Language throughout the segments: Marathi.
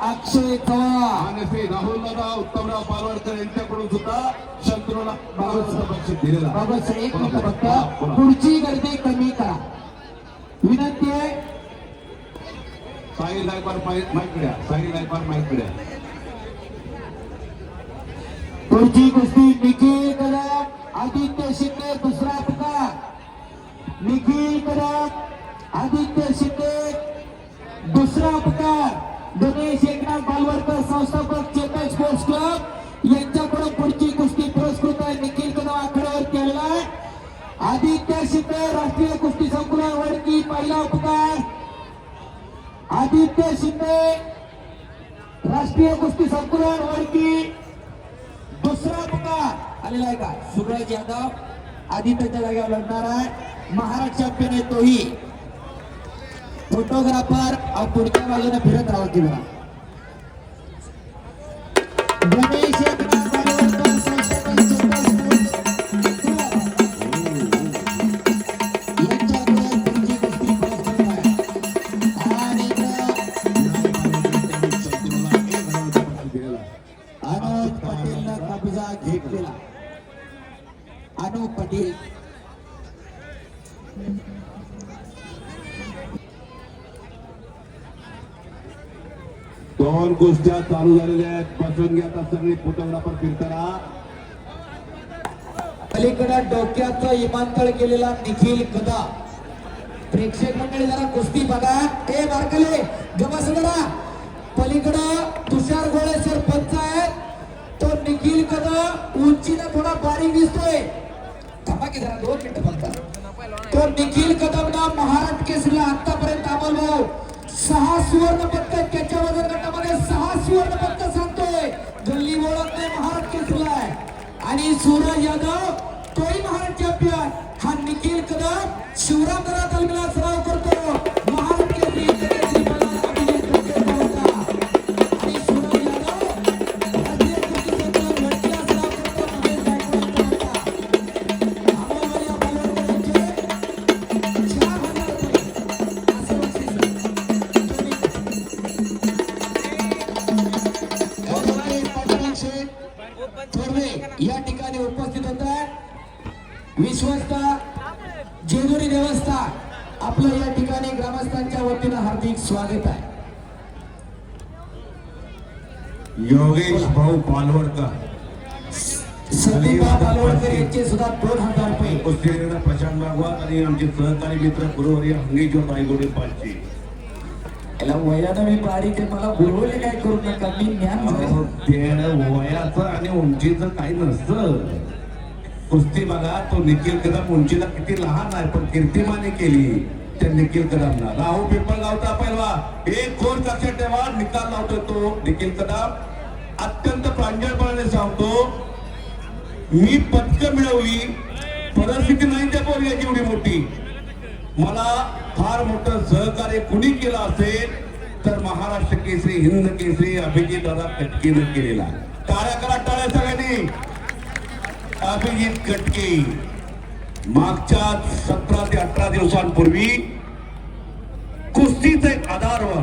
अक्षय चव्हाण. आणि राहुल दादा उत्तमराव पालवडकर यांच्याकडून सुद्धा शंतनूला बाबाचं बक्षीस दिलेलं. आहे. बाबा सर एक मिनिट फक्त. पुढची गर्दी कमी करा. विनंती आहे. साहिल गायकवाड माहीत द्या. साहिल गायकवाड माहीत द्या. पुढची कुस्ती निखिल कदम आदित्य शिंदे दुसरा पुकार निखिल कदम आदित्य शिंदे दुसरा पुकार गणेश शेखराव बालवडकर संस्थापक चेतन स्पोर्ट्स क्लब यांच्याकडून पुढची कुस्ती पुरस्कृत आहे. निखिल कदम आखाड्यावर केलेला आहे आदित्य शिंदे राष्ट्रीय कुस्ती संकुलन वडकी पहिला उपकार. आदित्य शिंदे राष्ट्रीय कुस्ती संकुलन वडकी दुसरा पुकार आलेला आहे का? सुरज यादव आदित्यच्या जागेवर लढणार आहे. महाराष्ट्र चॅम्पियन आहे तोही. फोटोग्राफर अहो, पुढच्या बाजूने फिरत राहू की बघा दोन गोष्टी चालू झालेल्या आहेत. बसून घ्या आता सगळी फोटोग्राफर फिरताना. अलीकडे डोक्याचं इमानतळ केलेला निखिल कदा. प्रेक्षक मंडळी जरा कुस्ती बघा. ए बारकले गमस जरा पलीकडं तुषार गोळे सरपंच आहे तो निखिल कदा उंचीने थोडा बारीक दिसतोय. थांबा की जरा दोन मिनिटं फक्त तो निखिल कदमना महाराष्ट्र केसरीला आतापर्यंत अमोल भाऊ सहा सुवर्ण पदक त्याच्या वजन गटामध्ये सहा सुवर्ण पदक सांगतोय. गल्ली ओळख नाही महाराज केसरीला आणि सूरज यादव तोही महाराज चॅम्पियन हा निखिल कदम शिवराम दरा तालमीला सराव करतो थोरवे या ठिकाणी उपस्थित होता. विश्वस्त जेजुरी देवस्थान आपलं या ठिकाणी ग्रामस्थांच्या वतीनं हार्दिक स्वागत आहे. योगेश भाऊ पालवडकर. संदीपा यांचे सुद्धा दोन हजार रुपये. भागवत आणि आमचे सहकारी मित्र गुरुवर्य हंगेश्वर नायगोडे पाचशे त्याला वयानं मी बारीक ते मला बोलवले काय करू नका मी ज्ञान अहो, ते वयाचं आणि उंचीचं काही नसतं. कुस्ती बघा तो निखिल कदम उंचीला किती लहान आहे पण कीर्तिमाने केली. त्या निखिल कदमला राहू पेपर लावता पहिला एक कोण लक्षात ठेवा निकाल लावतो तो निखिल कदम. अत्यंत प्रांजळपणाने सांगतो मी पदक मिळवली. परिस्थिती नाही त्या पोरग्याची एवढी मोठी. मला फार मोठं सहकार्य कुणी केलं असेल तर महाराष्ट्र केसरी हिंद केसरी अभिजित दादा कटकेनं केलेला टाळ्या करा टाळ्या सगळ्यांनी. अभिजित कटके. मागच्या सतरा ते अठरा दिवसांपूर्वी कुस्तीचं एक आधारवर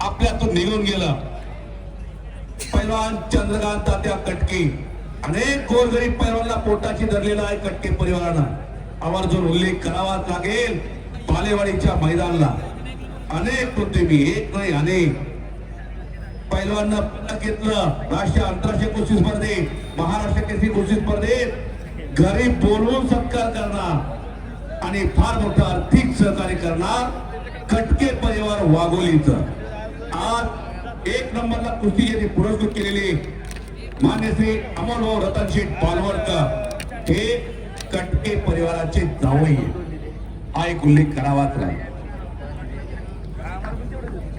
आपल्यातून निघून गेलं. पैलवान चंद्रकांत तात्या कटके. अनेक गोरगरीब पैलवानला पोटाची धरलेला आहे कटके परिवारानं. आवर्जून उल्लेख करावाच लागेल बालेवाडीच्या मैदानाला. अनेक होते मी एक नाही अनेक. पैलवांना घेतलं राष्ट्रीय आंतरराष्ट्रीय कुस्ती स्पर्धेत महाराष्ट्र केसरी कुस्ती स्पर्धेत घरी बोलवून सत्कार करणार आणि फार मोठं आर्थिक सहकार्य करणार कटके परिवार वाघोलीचं आज एक नंबरला कुस्ती यांनी पुरस्कृत केलेली मान्य श्री अमोल रतन शेठ पालवडकर हे कटके परिवाराचे जावई हा एक उल्लेख करावाच लागेल.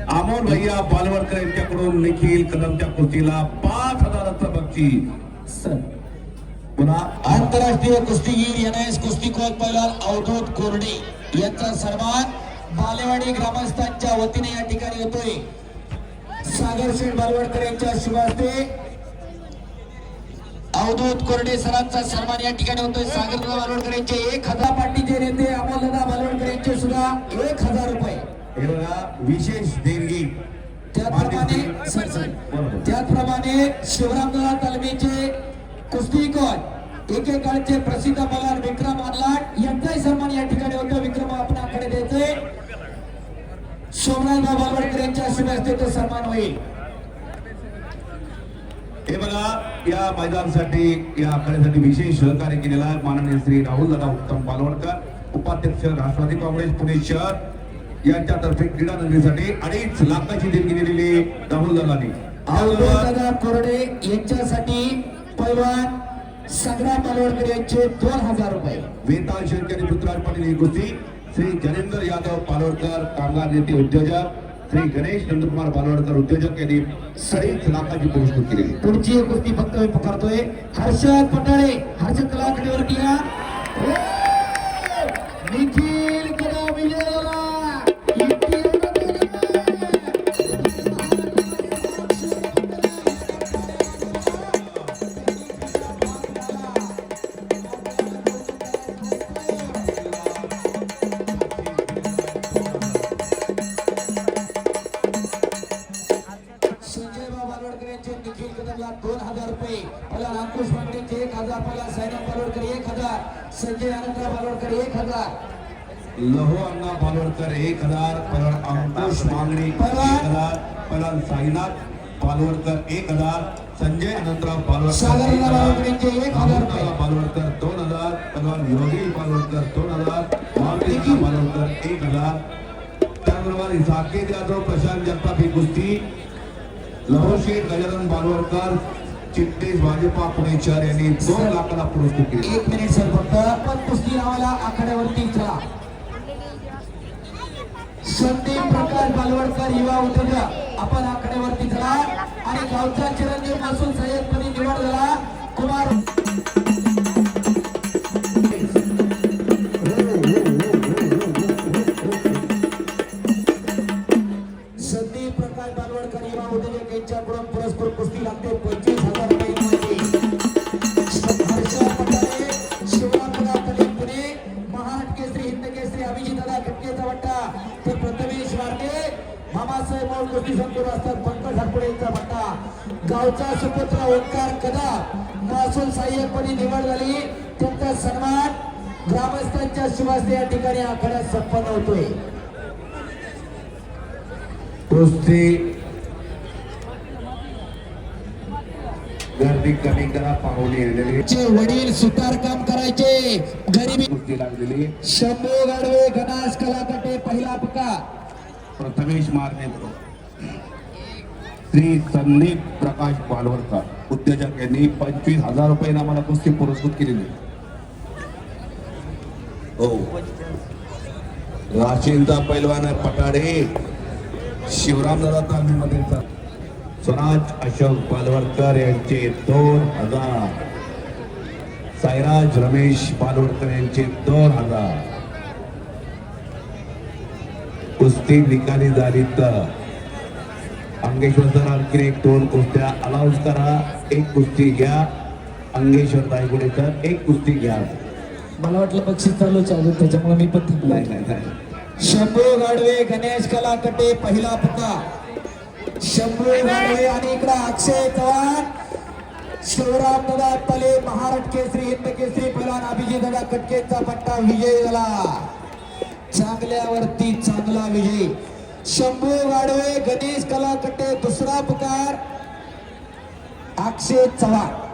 अमोल भैया पालवडकर यांच्याकडून निखिल कदमच्या कुस्तीला पाच हजाराचं बक्षीस पुन्हा आंतरराष्ट्रीय कुस्तीगीर एन एस कुस्ती कोच पैलवान अवधूत कोरडे यांचा सन्मान बालेवाडी ग्रामस्थांच्या वतीने या ठिकाणी होतोय. सागर शेठ बालवडकर यांच्या शुभ हस्ते अवधूत कोरडे सरांचा सन्मान या ठिकाणी होतोय. सागर बालवडकर यांचे एक हजार पाटीचे नेते अमोलदादा बालवडकर यांचे सुद्धा एक हजार रुपये. हे बघा विशेष देणगी. त्याचप्रमाणे सर सर बरोबर. त्याचप्रमाणे शिवरामदादा तालमीचे कुस्तीकोट एकेकाळचे प्रसिद्ध मलार विक्रम आनलाट यांचाही सन्मान या ठिकाणी होतो विक्रम आपणाकडे द्यायचे. सोमनाथ बाबावडकर यांच्या शुभ हस्ते तो सन्मान होईल. हे बघा या मैदानासाठी या आखाड्यासाठी विशेष सहकार्य केलेला आहे माननीय श्री राहुल दादा उत्तम पालवणकर उपाध्यक्ष राष्ट्रवादी काँग्रेस पुणे शहर. यांच्यातर्फे क्रीडा नगरीसाठी अडीच लाखाची देणगी दिलेली राहुल दादांनी दादा कोरडे यांच्यासाठी पैलवान संग्राम मालवडकर यांचे दोन हजार रुपये. वेताळ शेतकरी पृथ्वीराज पाटील ही श्री जनेंद्र यादव पालवडकर कामगार नेते उद्योजक. श्री गणेश नंदकुमार बालवडकर उद्योजक यांनी अडीच लाखाची पुरस्कृत केली पुढची एक गोष्टी फक्त मी पुकारतोय. हर्षद पटाळे हर्षद कलाकडीवरती या. निखिल कदमला दोन हजार रुपये. पहिला अंकुश पांडेचे एक हजार पहिला सायनाथ बालोडकर एक हजार संजय आनंदराव बालोडकर एक हजार. लहो अण्णा पालवडकर एक हजार परवा अंकुश मागणी एक हजार परवा साईनाथ पालवडकर एक हजार संजय अनंतराव पालवडकर सागर एक हजार, पालवडकर दोन हजार परवा योगी पालवडकर दोन हजार मारुती पालवडकर एक हजार. त्याचबरोबर साकेत यादव प्रशांत जगताप ही कुस्ती लहोशेठ गजानन बालवरकर चित्तेश भाजपा पुणे यांनी दोन लाखाला पुरस्कृत केले. एक मिनिट सर फक्त पण कुस्ती नावाला आखाड्यावरती चला संदीप प्रकाश बालवडकर युवा उद्योजक आपण आखाड्यावरती चला आणि गावचा चिरंजीवपासून सय्यदपदी निवड झाला. कुमार मौल कुस्ती संकुल असतात? पंकज हरपुडे यांचा वट्टा गावचा सुपुत्र ओंकार कदा? महसूल सहाय्यकपदी निवड झाली. त्यांचा सन्मान ग्रामस्थांच्या शिवास्ते या ठिकाणी आखाड्यात संपन्न होतोय. कुस्ती गर्दी कमी करा पाहुणे आलेले वडील सुतार काम करायचे गरिबी कुस्ती लागलेली. शंभू गाडवे गणास कलाकटे पहिला पका प्रथमेश मारणे श्री संदीप प्रकाश पालवडकर उद्योजक यांनी पंचवीस हजार रुपये आम्हाला कुस्ती पुरस्कृत केलेली. हो. राशींचा पैलवान पटाडे शिवरामदादा तालमीमध्ये स्वराज अशोक पालवडकर यांचे दोन हजार. साईराज रमेश पालवडकर यांचे दोन हजार. कुस्ती निकाली झाली तर अंगेश्वर आणखी एक दोन कुस्त्या अलाउन्स करा. एक कुस्ती घ्या. अंगेश्वर दायगुडे सर एक कुस्ती घ्या. मला वाटलं बक्षीस चालू चालू त्याच्यामुळे मी पण. नाही नाही शंभू गाडवे गणेश कलाकटे पहिला पका शंभू गाडवे आणि इकडे अक्षय चव्हाण. शिवराम दादा तले महाराष्ट्र केसरी हिंद केसरी पहिला अभिजित दादा कटकेचा पट्टा विजय झाला. चांगल्यावरती चांगला विजय. शंभू वाडवे गणेश कलाकटे दुसरा पुकार अक्षय चव्हाण.